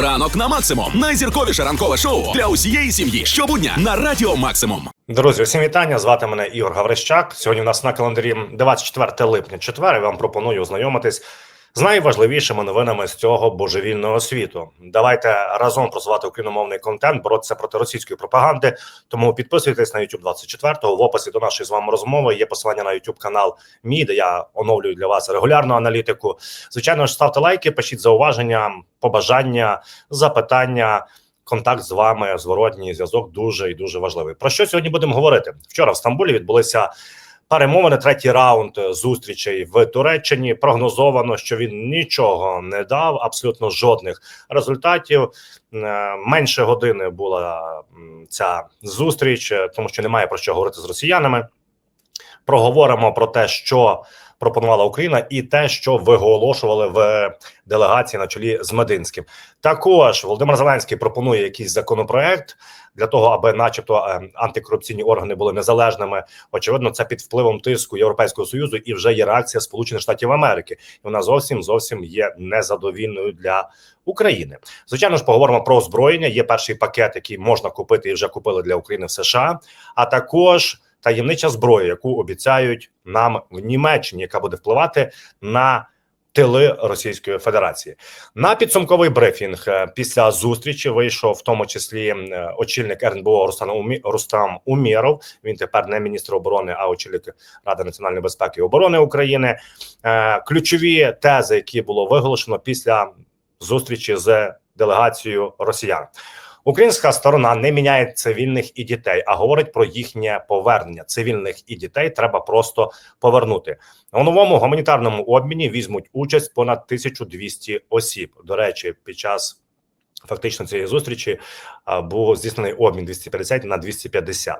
Ранок на максимум. Найзірковіше ранкове шоу для усієї сім'ї. Щобудня на радіо Максимум. Друзі, усім вітання. Звати мене Ігор Гаврищак. Сьогодні у нас на календарі 24 липня, четвер. Я Вам пропоную ознайомитись з найважливішими новинами з цього божевільного світу. Давайте разом просувати україномовний контент, боротися проти російської пропаганди. Тому підписуйтесь на YouTube 24-го. В описі до нашої з вами розмови є посилання на YouTube канал Мій, де я оновлюю для вас регулярну аналітику. Звичайно ж, ставте лайки, пишіть зауваження, побажання, запитання. Контакт з вами, зворотній зв'язок дуже і дуже важливий. Про що сьогодні будемо говорити? Вчора в Стамбулі відбулися перемовини, третій раунд зустрічей в Туреччині. Прогнозовано, що він нічого не дав, абсолютно жодних результатів. Е, Менше години була ця зустріч, е, тому що немає про що говорити з росіянами. Проговоримо про те, що пропонувала Україна, і те, що виголошували в делегації на чолі з Мединським. Також Володимир Зеленський пропонує якийсь законопроект для того, аби, начебто, е, антикорупційні органи були незалежними. Очевидно, це під впливом тиску Європейського союзу, і вже є реакція Сполучених Штатів Америки. І вона зовсім зовсім є незадовільною для України. Звичайно ж, поговоримо про озброєння. Є перший пакет, який можна купити і вже купили для України в США, а також таємнича зброя, яку обіцяють нам в Німеччині, яка буде впливати на тили Російської Федерації. На підсумковий брифінг е, після зустрічі вийшов в тому числі е, очільник РНБО Рустам Умі... Рустам Умєров. Він тепер не міністр оборони, а очільник Ради національної безпеки і оборони України. Е, Ключові тези, які було виголошено після зустрічі з делегацією росіян. Українська сторона не міняє цивільних і дітей, а говорить про їхнє повернення. Цивільних і дітей треба просто повернути. У новому гуманітарному обміні візьмуть участь понад 1200 осіб. До речі, під час фактично цієї зустрічі був здійснений обмін 250 на 250.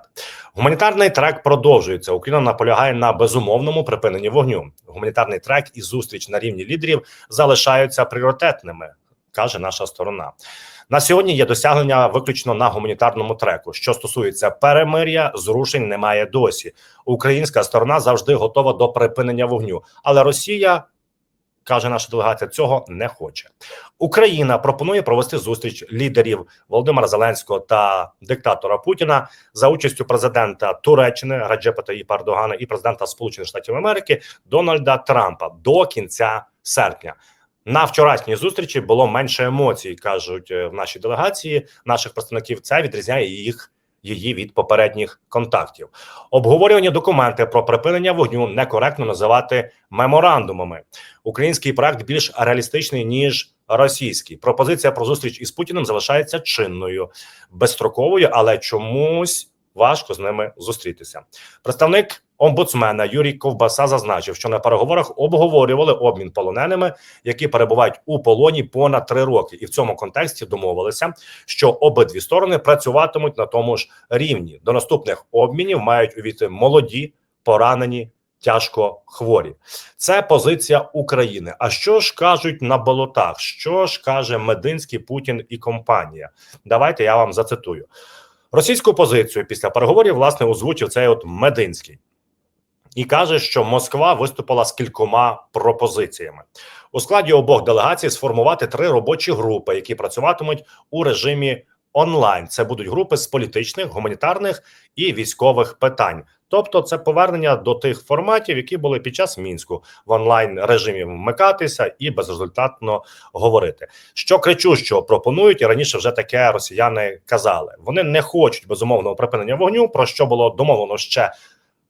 Гуманітарний трек продовжується. Україна наполягає на безумовному припиненні вогню. Гуманітарний трек і зустріч на рівні лідерів залишаються пріоритетними, каже наша сторона. На сьогодні є досягнення виключно на гуманітарному треку. Що стосується перемир'я, зрушень немає досі. Українська сторона завжди готова до припинення вогню, але Росія. Каже наша делегація, цього не хоче. Україна пропонує провести зустріч лідерів Володимира Зеленського та диктатора Путіна за участю президента Туреччини Раджепа Таїпа Ердогана і президента Сполучених Штатів Америки Дональда Трампа до кінця серпня. На вчорашній зустрічі було менше емоцій, кажуть е, в нашій делегації наших представників. Це відрізняє їх її від попередніх контактів. Обговорювані документи про припинення вогню некоректно називати меморандумами. Український проект більш реалістичний ніж російський. Пропозиція про зустріч із Путіним залишається чинною, безстроковою, але чомусь важко з ними зустрітися. Представник омбудсмена Юрій Ковбаса зазначив, що на переговорах обговорювали обмін полоненими, які перебувають у полоні понад три роки, і в цьому контексті домовилися, що обидві сторони працюватимуть на тому ж рівні. До наступних обмінів мають увійти молоді, поранені. Тяжко хворі, це позиція України. А що ж кажуть на болотах? Що ж каже Мединський Путін і компанія? Давайте я вам зацитую російську позицію після переговорів. Власне озвучив цей от Мединський і каже, що Москва виступила з кількома пропозиціями у складі обох делегацій сформувати три робочі групи, які працюватимуть у режимі онлайн. Це будуть групи з політичних, гуманітарних і військових питань. Тобто, це повернення до тих форматів, які були під час мінську в онлайн режимі вмикатися і безрезультатно говорити. Що кричу, що пропонують і раніше вже таке росіяни казали. Вони не хочуть безумовного припинення вогню, про що було домовлено ще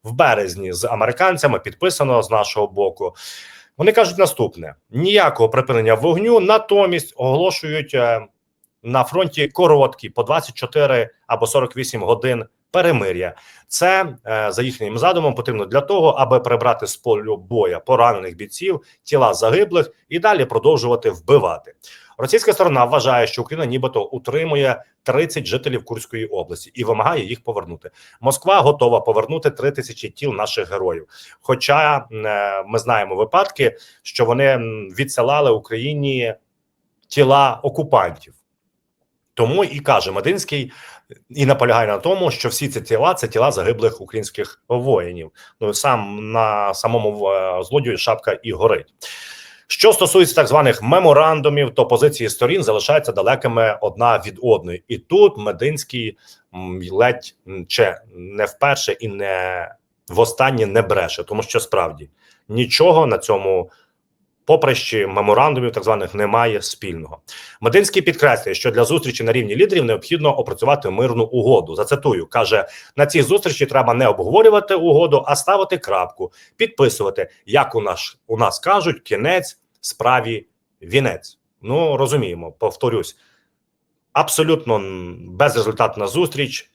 в березні з американцями, підписано з нашого боку. Вони кажуть наступне: ніякого припинення вогню, натомість оголошують е, на фронті короткі по 24 або 48 годин перемир'я. Це е, за їхнім задумом потрібно для того, аби прибрати з полю боя поранених бійців, тіла загиблих і далі продовжувати вбивати. Російська сторона вважає, що Україна нібито утримує 30 жителів Курської області і вимагає їх повернути. Москва готова повернути 3 тисячі тіл наших героїв. Хоча е, ми знаємо випадки, що вони відсилали Україні тіла окупантів. Тому і каже Мединський і наполягає на тому, що всі ці тіла це тіла загиблих українських воїнів. Ну сам на самому е, злодію шапка і горить. Що стосується так званих меморандумів, то позиції сторін залишаються далекими одна від одної, і тут Мединський ледь чи не вперше і не востаннє не бреше, тому що справді нічого на цьому поприщі меморандумів, так званих, немає спільного. Мединський підкреслює, що для зустрічі на рівні лідерів необхідно опрацювати мирну угоду. Зацитую, каже: на цій зустрічі треба не обговорювати угоду, а ставити крапку, підписувати, як у нас у нас кажуть, кінець справі вінець. Ну розуміємо, повторюсь, абсолютно безрезультатна зустріч.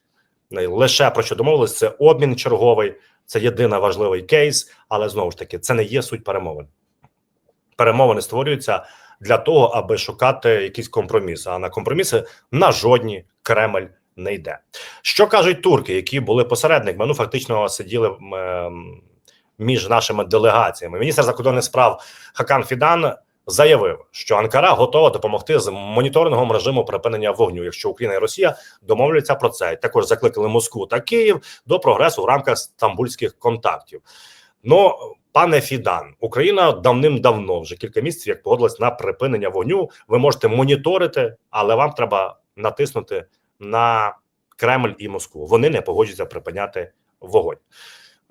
Лише про що домовились, це обмін черговий, це єдиний важливий кейс, але знову ж таки, це не є суть перемовин. Перемовини створюються для того, аби шукати якісь компроміси. А на компроміси на жодні Кремль не йде. Що кажуть турки, які були посередниками? Ну фактично сиділи ем, між нашими делегаціями. Міністр закордонних справ Хакан Фідан заявив, що Анкара готова допомогти з моніторингом режиму припинення вогню, якщо Україна і Росія домовляться про це. Також закликали Москву та Київ до прогресу в рамках стамбульських контактів. Ну, пане Фідан, Україна давним-давно вже кілька місяців як погодилась на припинення вогню. Ви можете моніторити, але вам треба натиснути на Кремль і Москву. Вони не погоджуються припиняти вогонь.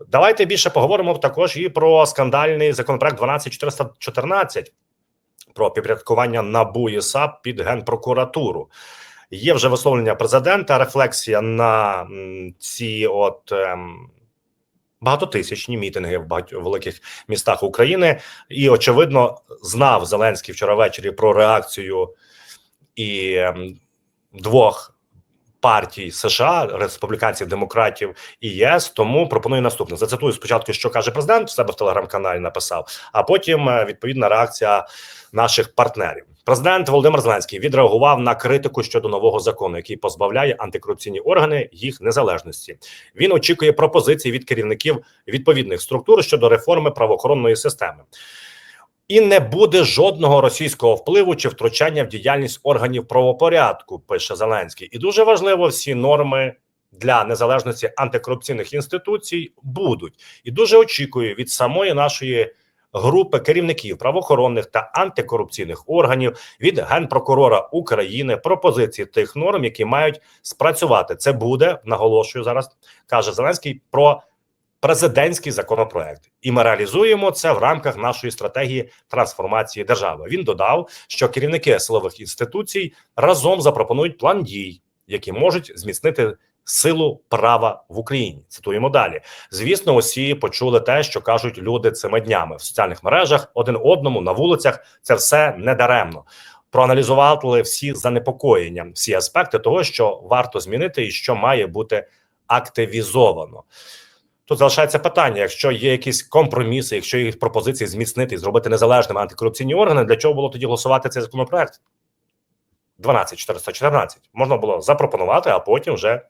Давайте більше поговоримо також і про скандальний законопроект 12414 про підпорядкування НАБУ і САП під генпрокуратуру. Є вже висловлення президента, рефлексія на ці от ем, багатотисячні мітинги в багатьох великих містах України. І очевидно, знав Зеленський вчора ввечері про реакцію і ем, двох партій США, республіканців, демократів і ЄС. Тому пропоную наступне. Зацитую спочатку, що каже президент в себе в телеграм-каналі. Написав, а потім е, відповідна реакція наших партнерів. Президент Володимир Зеленський відреагував на критику щодо нового закону, який позбавляє антикорупційні органи їх незалежності. Він очікує пропозицій від керівників відповідних структур щодо реформи правоохоронної системи. І не буде жодного російського впливу чи втручання в діяльність органів правопорядку, пише Зеленський. І дуже важливо, всі норми для незалежності антикорупційних інституцій будуть. І дуже очікую від самої нашої групи керівників правоохоронних та антикорупційних органів від генпрокурора України пропозиції тих норм, які мають спрацювати. Це буде наголошую зараз, каже Зеленський про президентський законопроект, і ми реалізуємо це в рамках нашої стратегії трансформації держави. Він додав, що керівники силових інституцій разом запропонують план дій, які можуть зміцнити. Силу права в Україні цитуємо далі. Звісно, усі почули те, що кажуть люди цими днями в соціальних мережах, один одному на вулицях. Це все недаремно. Проаналізували всі занепокоєння, всі аспекти того, що варто змінити, і що має бути активізовано. Тут залишається питання: якщо є якісь компроміси, якщо є пропозиції зміцнити зробити незалежними антикорупційні органи, для чого було тоді голосувати цей законопроект? 12414. можна було запропонувати, а потім вже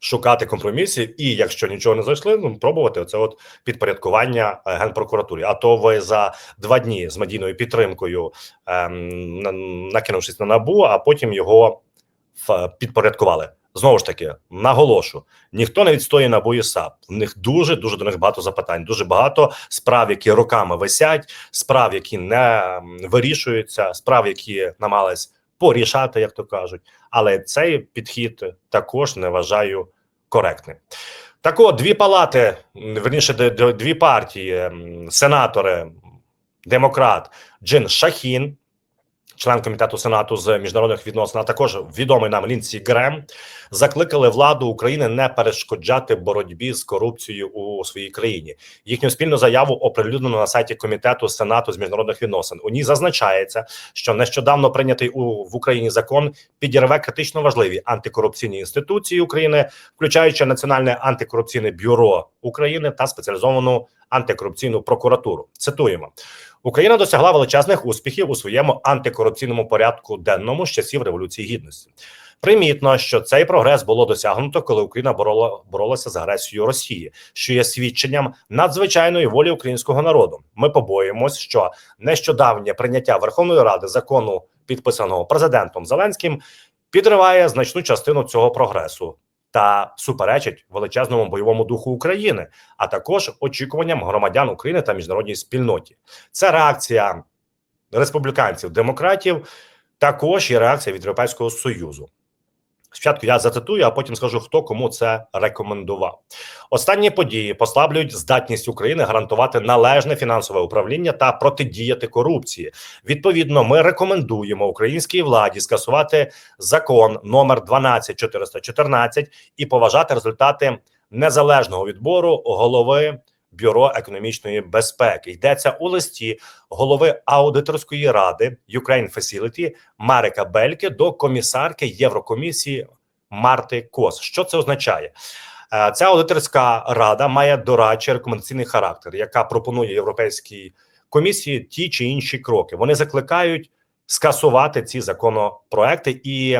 шукати компромісів. І якщо нічого не знайшли, ну пробувати оце от підпорядкування е, генпрокуратурі. А то ви за два дні з медійною підтримкою ем, накинувшись на набу, а потім його підпорядкували. Знову ж таки, наголошу: ніхто не відстоює НАБУ і САП. В них дуже дуже до них багато запитань. Дуже багато справ, які роками висять, справ, які не вирішуються, справ, які намагались порішати, як то кажуть. Але цей підхід також не вважаю коректним. Так от, дві палати, верніше, дві партії, сенатори, демократ Джин Шахін, член комітету сенату з міжнародних відносин, а також відомий нам Лінсі Грем, закликали владу України не перешкоджати боротьбі з корупцією у своїй країні. Їхню спільну заяву оприлюднено на сайті комітету сенату з міжнародних відносин. У ній зазначається, що нещодавно прийнятий у в Україні закон підірве критично важливі антикорупційні інституції України, включаючи Національне антикорупційне бюро України та спеціалізовану антикорупційну прокуратуру. Цитуємо. Україна досягла величезних успіхів у своєму антикорупційному порядку денному з часів революції гідності. Примітно, що цей прогрес було досягнуто, коли Україна борола боролася з агресією Росії, що є свідченням надзвичайної волі українського народу. Ми побоїмось, що нещодавнє прийняття Верховної Ради закону, підписаного президентом Зеленським, підриває значну частину цього прогресу. Та суперечить величезному бойовому духу України, а також очікуванням громадян України та міжнародній спільноті. Це реакція республіканців, демократів, також і реакція від Європейського союзу. Спочатку я зацитую, а потім скажу, хто кому це рекомендував. Останні події послаблюють здатність України гарантувати належне фінансове управління та протидіяти корупції. Відповідно, ми рекомендуємо українській владі скасувати закон номер 12414 і поважати результати незалежного відбору голови Бюро економічної безпеки. Йдеться у листі голови аудиторської ради Ukraine Facility Марика Бельке до комісарки Єврокомісії Марти Кос. Що це означає? Е, Ця аудиторська рада має дорадчий рекомендаційний характер, яка пропонує європейській комісії ті чи інші кроки. Вони закликають скасувати ці законопроекти і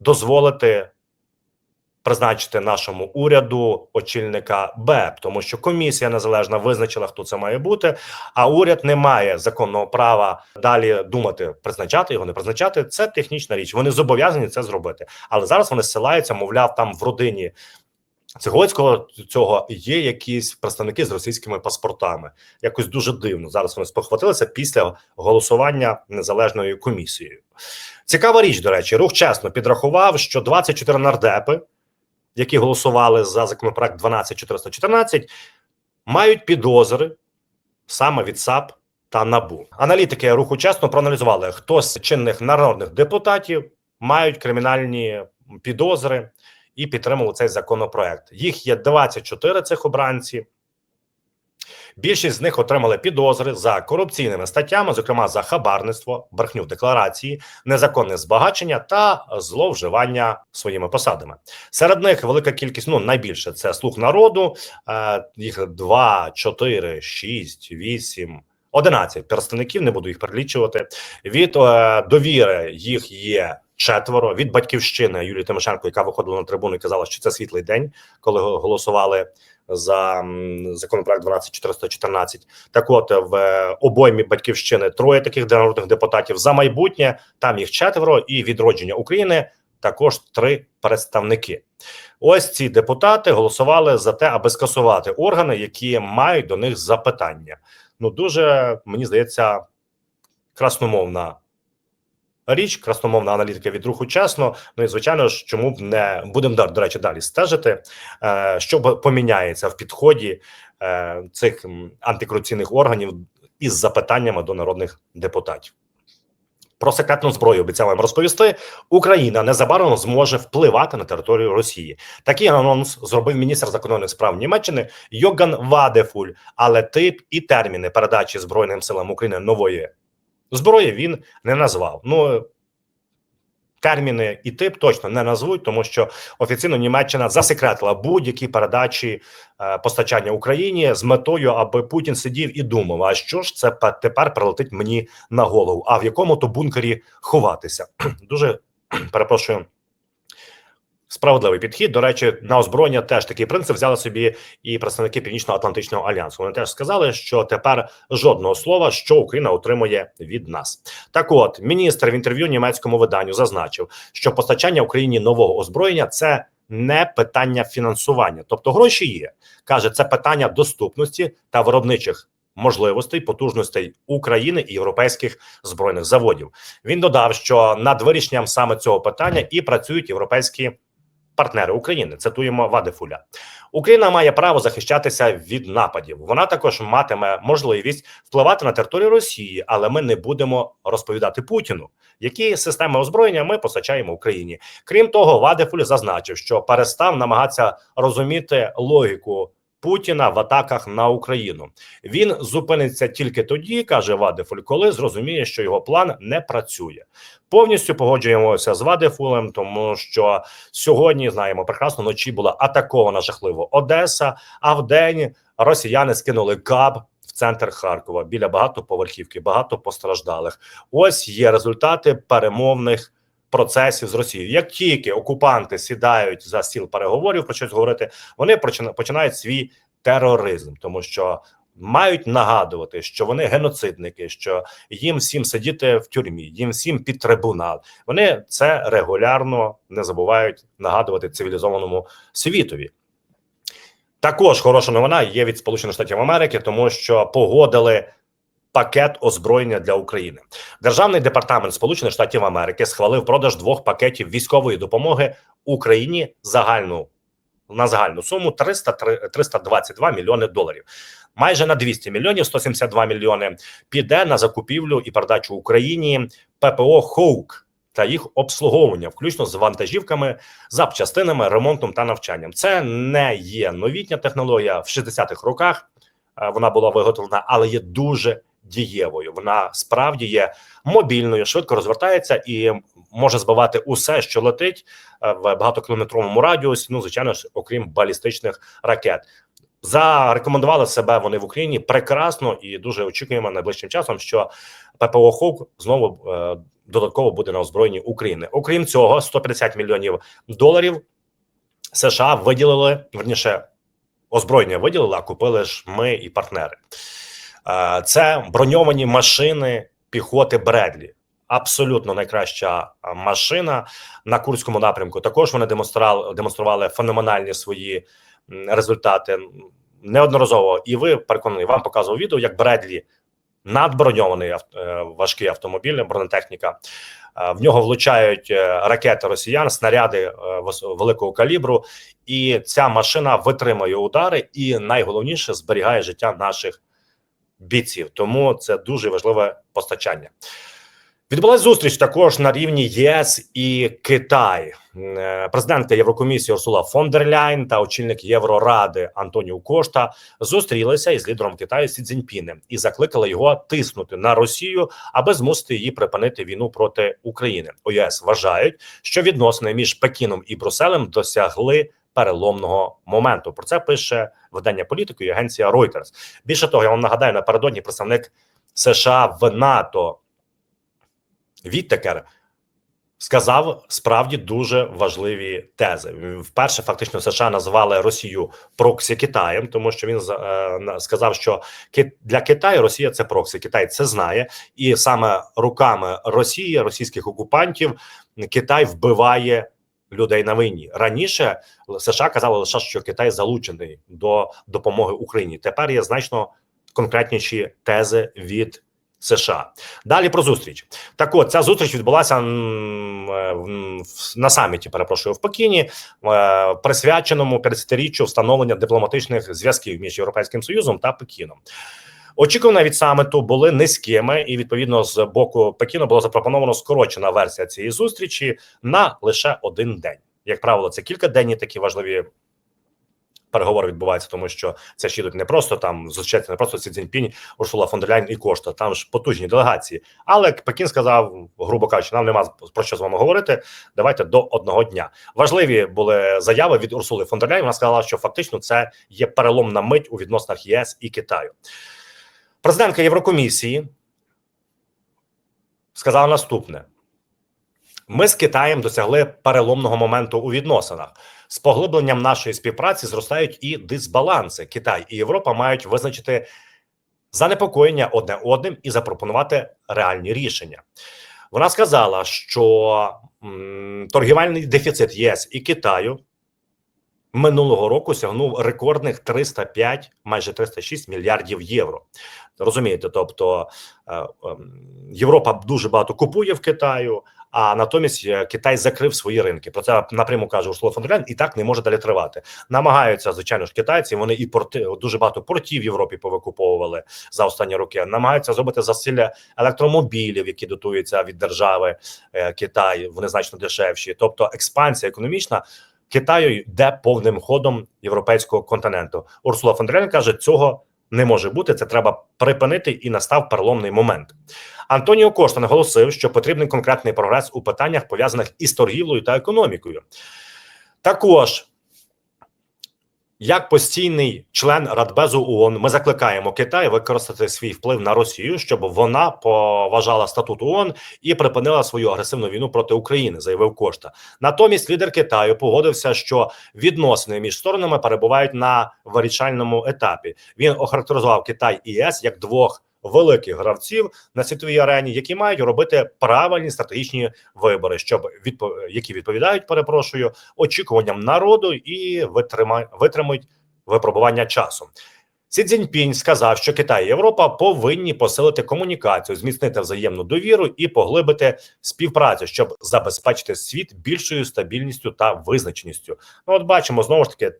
дозволити призначити нашому уряду очільника БЕП, тому що комісія незалежна визначила, хто це має бути. А уряд не має законного права далі думати, призначати його, не призначати. Це технічна річ. Вони зобов'язані це зробити. Але зараз вони ссилаються, мовляв, там в родині. Цигоцького цього є якісь представники з російськими паспортами. Якось дуже дивно. Зараз вони спохватилися після голосування незалежною комісією. Цікава річ, до речі, рух чесно підрахував, що 24 нардепи, які голосували за законопроект 12414, мають підозри саме від САП та НАБУ. Аналітики руху чесно проаналізували, хто з чинних народних депутатів мають кримінальні підозри і підтримували цей законопроект. Їх є 24 цих обранці. Більшість з них отримали підозри за корупційними статтями, зокрема за хабарництво, брехню в декларації, незаконне збагачення та зловживання своїми посадами. Серед них велика кількість, ну найбільше це слуг народу. Е, їх 2, 4, 6, 8, 11 представників. Не буду їх перелічувати. Від е, довіри їх є. Четверо від батьківщини Юлії Тимошенко, яка виходила на трибуну і казала, що це світлий день, коли голосували за законопроект 12414. Так, от в обоймі батьківщини троє таких народних депутатів за майбутнє. Там їх четверо, і відродження України також три представники. Ось ці депутати голосували за те, аби скасувати органи, які мають до них запитання. Ну дуже мені здається, красномовна річ, красномовна аналітика від руху чесно. Ну і звичайно ж, чому б не будемо до речі далі стежити, е, що поміняється в підході е, цих антикорупційних органів із запитаннями до народних депутатів. Про секретну зброю обіцяли вам розповісти. Україна незабаром зможе впливати на територію Росії. Такий анонс зробив міністр закордонних справ Німеччини Йоган Вадефуль. Але тип і терміни передачі збройним силам України нової зброї він не назвав. Ну терміни і тип точно не назвуть, тому що офіційно Німеччина засекретила будь-які передачі е, постачання Україні з метою, аби Путін сидів і думав: а що ж це тепер прилетить мені на голову? А в якому то бункері ховатися? Дуже перепрошую. Справедливий підхід. До речі, на озброєння теж такий принцип взяли собі і представники Північно-Атлантичного альянсу. Вони теж сказали, що тепер жодного слова, що Україна отримує від нас. Так, от міністр в інтерв'ю німецькому виданню зазначив, що постачання Україні нового озброєння це не питання фінансування, тобто гроші є. каже, це питання доступності та виробничих. Можливостей потужностей України і європейських збройних заводів він додав, що над вирішенням саме цього питання і працюють європейські партнери України. Цитуємо Вадефуля. Україна має право захищатися від нападів. Вона також матиме можливість впливати на територію Росії, але ми не будемо розповідати Путіну, які системи озброєння ми постачаємо Україні. Крім того, Вадефуль зазначив, що перестав намагатися розуміти логіку. Путіна в атаках на Україну він зупиниться тільки тоді, каже Вадефуль, коли зрозуміє, що його план не працює. Повністю погоджуємося з Вадефулем, тому що сьогодні знаємо прекрасно вночі була атакована жахливо Одеса. А в день росіяни скинули каб в центр Харкова біля багатоповерхівки, багато постраждалих. Ось є результати перемовних. Процесів з Росією, як тільки окупанти сідають за стіл переговорів про щось говорити, вони почина- починають свій тероризм, тому що мають нагадувати, що вони геноцидники, що їм всім сидіти в тюрмі, їм всім під трибунал. Вони це регулярно не забувають нагадувати цивілізованому світові. Також хороша новина є від Сполучених Штатів Америки, тому що погодили пакет озброєння для України. Державний департамент Сполучених Штатів Америки схвалив продаж двох пакетів військової допомоги Україні загальну на загальну суму 300, 322 мільйони доларів. Майже на 200 мільйонів 172 мільйони піде на закупівлю і передачу Україні ППО Хоук та їх обслуговування, включно з вантажівками, запчастинами, ремонтом та навчанням. Це не є новітня технологія в 60-х роках. е, Вона була виготовлена, але є дуже дієвою. Вона справді є мобільною, швидко розвертається і може збивати усе, що летить е, в багатокілометровому радіусі. Ну, звичайно ж, окрім балістичних ракет. Зарекомендували себе вони в Україні прекрасно і дуже очікуємо найближчим часом, що ППО Хоук знову е, додатково буде на озброєнні України. Окрім цього, 150 мільйонів доларів США виділили верніше озброєння виділили, а купили ж ми і партнери. Е, Це броньовані машини піхоти Бредлі. Абсолютно найкраща машина на Курському напрямку. Також вони демонстрували, демонстрували феноменальні свої результати неодноразово. І ви переконані, вам показував відео, як Бредлі надброньований е, важкий автомобіль, бронетехніка. Е, В нього влучають е, ракети росіян, снаряди е, великого калібру, і ця машина витримує удари, і найголовніше зберігає життя наших бійців. Тому це дуже важливе постачання. Відбулася зустріч також на рівні ЄС і Китай. Е, Президентка Єврокомісії Урсула фон дер Ляйн та очільник Євроради Антоніо Кошта зустрілися із лідером Китаю Сі Цзіньпінем і закликали його тиснути на Росію, аби змусити її припинити війну проти України. У ЄС вважають, що відносини між Пекіном і Брюсселем досягли переломного моменту. Про це пише видання політику і агенція Reuters. Більше того, я вам нагадаю, напередодні представник США в НАТО Віттекер сказав справді дуже важливі тези. Вперше фактично США назвали Росію проксі Китаєм, тому що він е, сказав, що для Китаю Росія це проксі. Китай це знає, і саме руками Росії, російських окупантів, Китай вбиває. Людей на війні раніше США казали лише, що Китай залучений до допомоги Україні. Тепер є значно конкретніші тези від США. Далі про зустріч. Так от ця зустріч відбулася е, на саміті, перепрошую, в Пекіні, е, присвяченому 50-річчю встановлення дипломатичних зв'язків між Європейським Союзом та Пекіном. Очікування від саміту були низькими, і відповідно з боку Пекіну було запропоновано скорочена версія цієї зустрічі на лише один день. Як правило, це кількаденні такі важливі переговори відбуваються, тому що це ж їдуть не просто там зустрічаються не просто Сі Цзіньпінь, Урсула фон і Кошта. Там ж потужні делегації. Але Пекін сказав, грубо кажучи, нам нема про що з вами говорити. Давайте до одного дня. Важливі були заяви від Урсули фон. Вона сказала, що фактично це є переломна мить у відносинах ЄС і Китаю. Президентка Єврокомісії сказала наступне: ми з Китаєм досягли переломного моменту у відносинах. З поглибленням нашої співпраці зростають і дисбаланси. Китай і Європа мають визначити занепокоєння одне одним і запропонувати реальні рішення. Вона сказала, що торгівельний дефіцит ЄС і Китаю минулого року сягнув рекордних 305, майже 306 мільярдів євро. Розумієте, тобто е, ем, Європа дуже багато купує в Китаю, а натомість е, Китай закрив свої ринки. Про це напряму каже Урсула фон і так не може далі тривати. Намагаються, звичайно ж, китайці. Вони і порти дуже багато портів в Європі повикуповували за останні роки. Намагаються зробити засилля електромобілів, які дотуються від держави е, Китай. Вони значно дешевші. Тобто, експансія економічна. Китаю йде повним ходом європейського континенту. Урсула фон Ляйн каже, цього не може бути. Це треба припинити, і настав переломний момент. Антоніо Кошта наголосив, що потрібен конкретний прогрес у питаннях пов'язаних із торгівлею та економікою. Також Як постійний член Радбезу ООН, ми закликаємо Китай використати свій вплив на Росію, щоб вона поважала статут ООН і припинила свою агресивну війну проти України, заявив Кошта. Натомість лідер Китаю погодився, що відносини між сторонами перебувають на вирішальному етапі. Він охарактеризував Китай і ЄС як двох великих гравців на світовій арені, які мають робити правильні стратегічні вибори, щоб відпо... які відповідають, перепрошую, очікуванням народу і витрима... витримують випробування часом. Сі Цзіньпінь сказав, що Китай і Європа повинні посилити комунікацію, зміцнити взаємну довіру і поглибити співпрацю, щоб забезпечити світ більшою стабільністю та визначеністю. Ну, от бачимо знову ж таки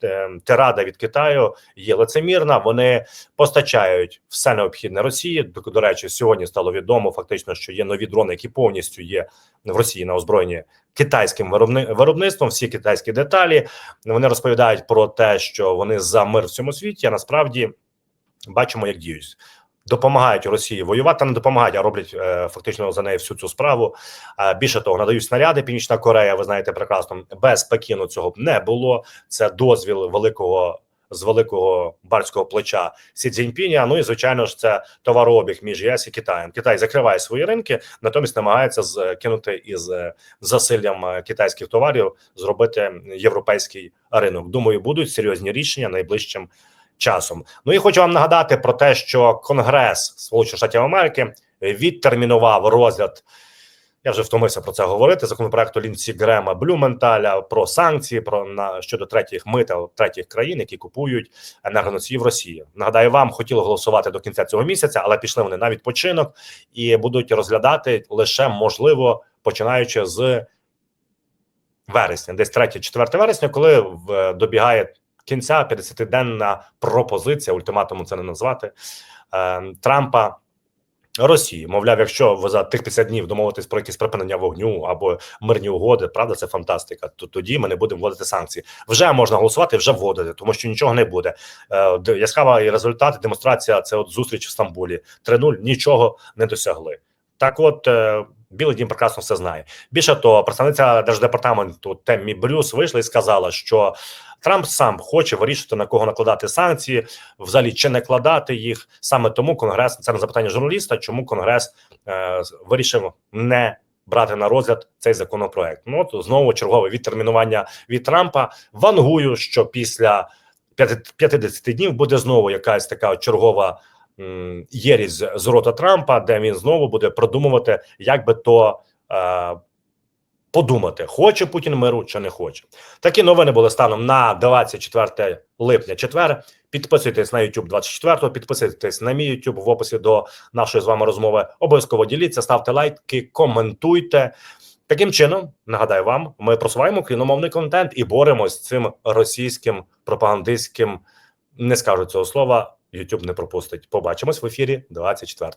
тирада від Китаю є лицемірна. Вони постачають все необхідне Росії. До, до речі, сьогодні стало відомо фактично, що є нові дрони, які повністю є в Росії на озброєнні китайським виробни... виробництвом. Всі китайські деталі вони розповідають про те, що вони за мир в цьому світі. А насправді бачимо, як діють. Допомагають Росії воювати, не допомагають, а роблять е, фактично за неї всю цю справу. Більше того, надають снаряди. Північна Корея, ви знаєте прекрасно, без Пекіну цього б не було. Це дозвіл великого з великого барського плеча Сі Цзіньпіня. Ну і звичайно ж, це товарообіг між ЄС і Китаєм. Китай закриває свої ринки, натомість намагається кинути із е, засиллям е, китайських товарів зробити європейський ринок. Думаю, будуть серйозні рішення найближчим часом. Ну і хочу вам нагадати про те, що Конгрес Сполучених Штатів Америки відтермінував розгляд. Я вже втомився про це говорити. Законопроекту Лінсі Грема Блюменталя про санкції про на щодо третіх мита третіх країн, які купують енергоносії в Росії. Нагадаю, вам хотіли голосувати до кінця цього місяця, але пішли вони на відпочинок і будуть розглядати лише можливо починаючи з вересня, десь 3-4 вересня, коли добігає кінця 50-денна пропозиція, ультиматуму це не назвати е, Трампа. Росії, мовляв, якщо за тих 50 днів домовитись про якісь припинення вогню або мирні угоди, правда, це фантастика. То тоді ми не будемо вводити санкції. Вже можна голосувати, вже вводити, тому що нічого не буде. Е, і яскравий результат, демонстрація. Це от зустріч в Стамбулі. 3-0, нічого не досягли. Так, от е, Білий Дім прекрасно все знає. Більше того, представниця держдепартаменту Теммі Брюс вийшла і сказала, що Трамп сам хоче вирішити на кого накладати санкції, взагалі чи не кладати їх. Саме тому Конгрес це на запитання журналіста, чому Конгрес е, вирішив не брати на розгляд цей законопроект. Ну от знову чергове відтермінування від Трампа. Вангую, що після 5 50 днів буде знову якась така чергова єрість з- рота Трампа, де він знову буде продумувати, як би то. Е, Подумати, хоче Путін миру чи не хоче. Такі новини були станом на 24 липня. Четвер. Підписуйтесь на YouTube 24, підписуйтесь на мій YouTube в описі до нашої з вами розмови. Обов'язково діліться, ставте лайки, коментуйте. Таким чином, нагадаю вам, ми просуваємо україномовний контент і боремось з цим російським пропагандистським, не скажу цього слова. YouTube не пропустить. Побачимось в ефірі 24